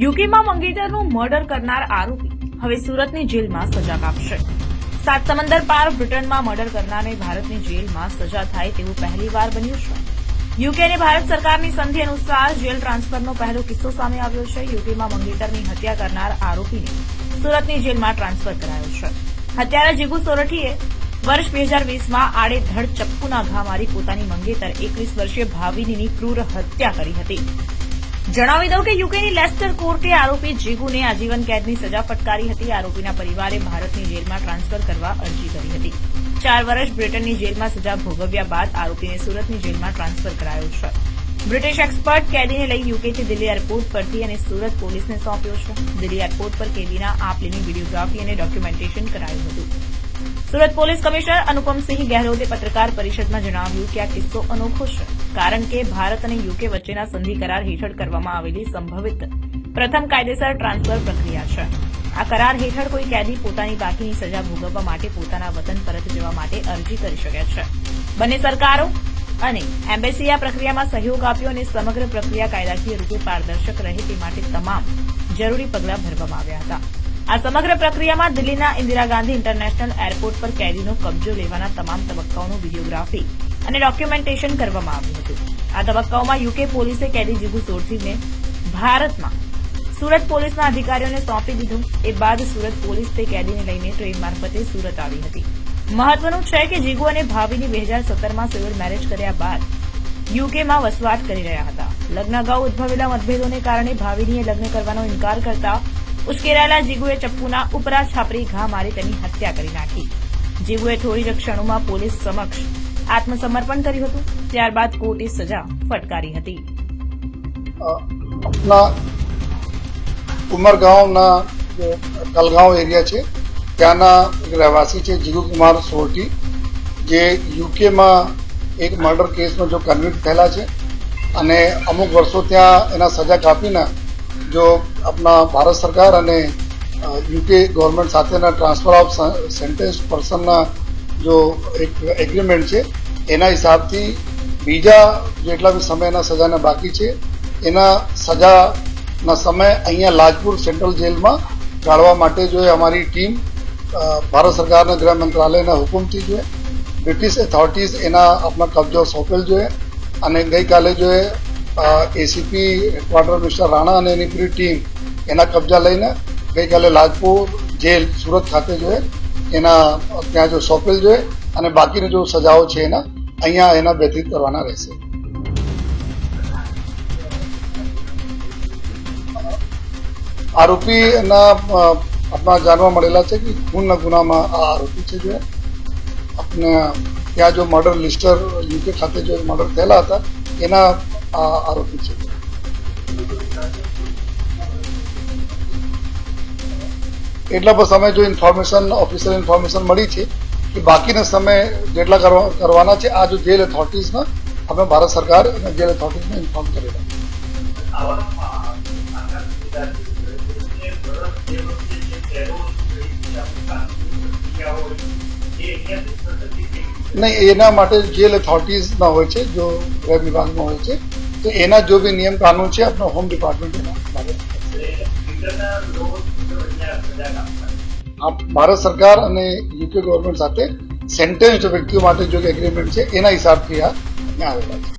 યુકેમાં મંગેતરનું murder કરનાર આરોપી હવે સુરતની જેલમાં સજા કાપશે. સાત સમંદર પાર બ્રિટનમાં મર્ડર કરનારને ભારતની જેલમાં સજા થાય તેવું પહેલીવાર બન્યું છે. યુકે અને ભારત સરકારની સંધિ અનુસાર જેલ ટ્રાન્સફરનો પહેલો કિસ્સો સામે આવ્યો છે. યુકેમાં મંગેતરની હત્યા કરનાર આરોપીને સુરતની જેલમાં ટ્રાન્સફર કરાયો છે. હત્યારા જીગુ સોરઠીએ વર્ષ બે હજાર વીસમાં આડેધડ ચપ્પુના ઘા મારી પોતાની મંગેતર એકવીસ વર્ષીય ભાવિનીની ક્રૂર હત્યા કરી હતી. જણાવી દઉં કે યુકેની લેસ્ટર કોર્ટે આરોપી જીગુને આજીવન કેદની સજા ફટકારી હતી. આરોપીના પરિવારે ભારતની જેલમાં ટ્રાન્સફર કરવા અરજી કરી હતી. ચાર વર્ષ બ્રિટનની જેલમાં સજા ભોગવ્યા બાદ આરોપીને સુરતની જેલમાં ટ્રાન્સફર કરાયો છે. બ્રિટિશ એક્સપર્ટ કેદીને લઈ યુકેથી દિલ્હી એરપોર્ટ પરથી અને સુરત પોલીસને સોંપ્યો છે. દિલ્હી એરપોર્ટ પર કેદીના આપલેની વિડીયોગ્રાફી અને ડોક્યુમેન્ટેશન કરાયું હતું. સુરત પોલીસ કમિશનર અનુપમસિંહ ગહેલોતે પત્રકાર પરિષદમાં જણાવ્યું કે આ કિસ્સો અનોખો છે, કારણ કે ભારત અને યુકે વચ્ચેના સંધિ કરાર હેઠળ કરવામાં આવેલી સંભવિત પ્રથમ કાયદેસર ટ્રાન્સફર પ્રક્રિયા છે. આ કરાર હેઠળ કોઈ કેદી પોતાની બાકીની સજા ભોગવવા માટે પોતાના વતન પરત જવા માટે અરજી કરી શકે છે. બંને સરકારો અને એમ્બેસીએ આ પ્રક્રિયામાં સહયોગ આપ્યો અને સમગ્ર પ્રક્રિયા કાયદાકીય રૂપે પારદર્શક રહે તે માટે તમામ જરૂરી પગલાં ભરવામાં આવ્યા હતા. આ સમગ્ર પ્રક્રિયામાં દિલ્હીના ઇન્દિરા ગાંધી ઇન્ટરનેશનલ એરપોર્ટ પર કેદીનો કબજો લેવાના તમામ તબક્કાઓનું વિડીયોગ્રાફી અને ડોક્યુમેન્ટેશન કરવામાં આવ્યું હતું. આ તબક્કાઓમાં યુકે પોલીસે કેદી જીગુ સોરથીને ભારતમાં સુરત પોલીસના અધિકારીઓને સોંપી દીધું. એ બાદ સુરત પોલીસ તે કેદીને લઈને ટ્રેન મારફતે સુરત આવી હતી. મહત્વનું છે કે જીગુ અને ભાવીની બે હજાર સત્તરમાં સિવિલ મેરેજ કર્યા બાદ યુકેમાં વસવાટ કરી રહ્યા હતા. લગ્ન અગાઉ ઉદભવેલા મતભેદોને કારણે ભાવિનીએ લગ્ન કરવાનો ઇનકાર કરતા ઉશ્કેરાયેલા જીગુએ ચપ્પુના ઉપરા છાપરી ઘા મારી તેની હત્યા કરી નાખી. જીગુએ થોડી જ ક્ષણોમાં પોલીસ સમક્ષ આત્મસમર્પણ કર્યું હતું. ત્યારબાદ કોર્ટે સજા ફટકારી હતી. ઉમરગાંવના કલગાંવ એરિયા છે, ત્યાંના રહેવાસી છે જીગુકુમાર સોરટી જે યુકેમાં એક મર્ડર કેસનો જો કન્વિક્ટ થયેલા છે અને અમુક વર્ષો ત્યાં એના સજા કાપીને જો આપણા ભારત સરકાર અને યુકે ગવર્મેન્ટ સાથેના ટ્રાન્સફર ઓફ સેન્ટેન્સ પર્સનના જો એક એગ્રીમેન્ટ છે, એના હિસાબથી બીજા જેટલા બી સમયના સજાના બાકી છે, એના સજાના સમય અહીંયા લાજપુર સેન્ટ્રલ જેલમાં ગાળવા માટે જો અમારી ટીમ ભારત સરકારના ગૃહ મંત્રાલયના હુકમથી જોઈએ, બ્રિટિશ એથોરિટીઝ એના આપણા કબજો સોંપેલ જોઈએ, અને ગઈકાલે જોઈએ એસીપી હેડક્વાર્ટર મિસ્ટર રાણા અને એની પૂરી ટીમ એના કબજા લઈને ગઈકાલે લાજપુર જેલ, સુરત ખાતે જોઈએ એના ત્યાં જો સોંપેલ જોઈએ અને બાકીની જો સજાઓ છે એના, અહીંયા એના વ્યતીત કરવાના રહેશે. આરોપીના આપણા જાણવા મળેલા છે કે ખૂનના ગુનામાં આ આરોપી છે જો આપણે ત્યાં જો મર્ડર લિસ્ટર યુકે ખાતે જો મર્ડર થયેલા હતા, એના આ આરોપી છે. એટલા પણ સમય જો ઇન્ફોર્મેશન ઓફિસર ઇન્ફોર્મેશન મળી છે કે બાકીના સમય જેટલા કરવા, કરવાના છે, આ જો જેલ ઓથોરિટીઝમાં અમે ભારત સરકાર અને જેલ ઓથોરિટીઝને ઇન્ફોર્મ કરેલા નહીં, એના માટે જેલ અથોરિટીઝના હોય છે, જો ગૃહ વિભાગમાં હોય છે, તો એના જો બી નિયમ કાનૂન છે આપણા હોમ ડિપાર્ટમેન્ટ ભારત સરકાર અને યુકે ગવર્મેન્ટ સાથે સેન્ટેન્સ વ્યક્તિઓ માટે જો એગ્રીમેન્ટ છે, એના હિસાબથી આ ત્યાં આવેલા છે.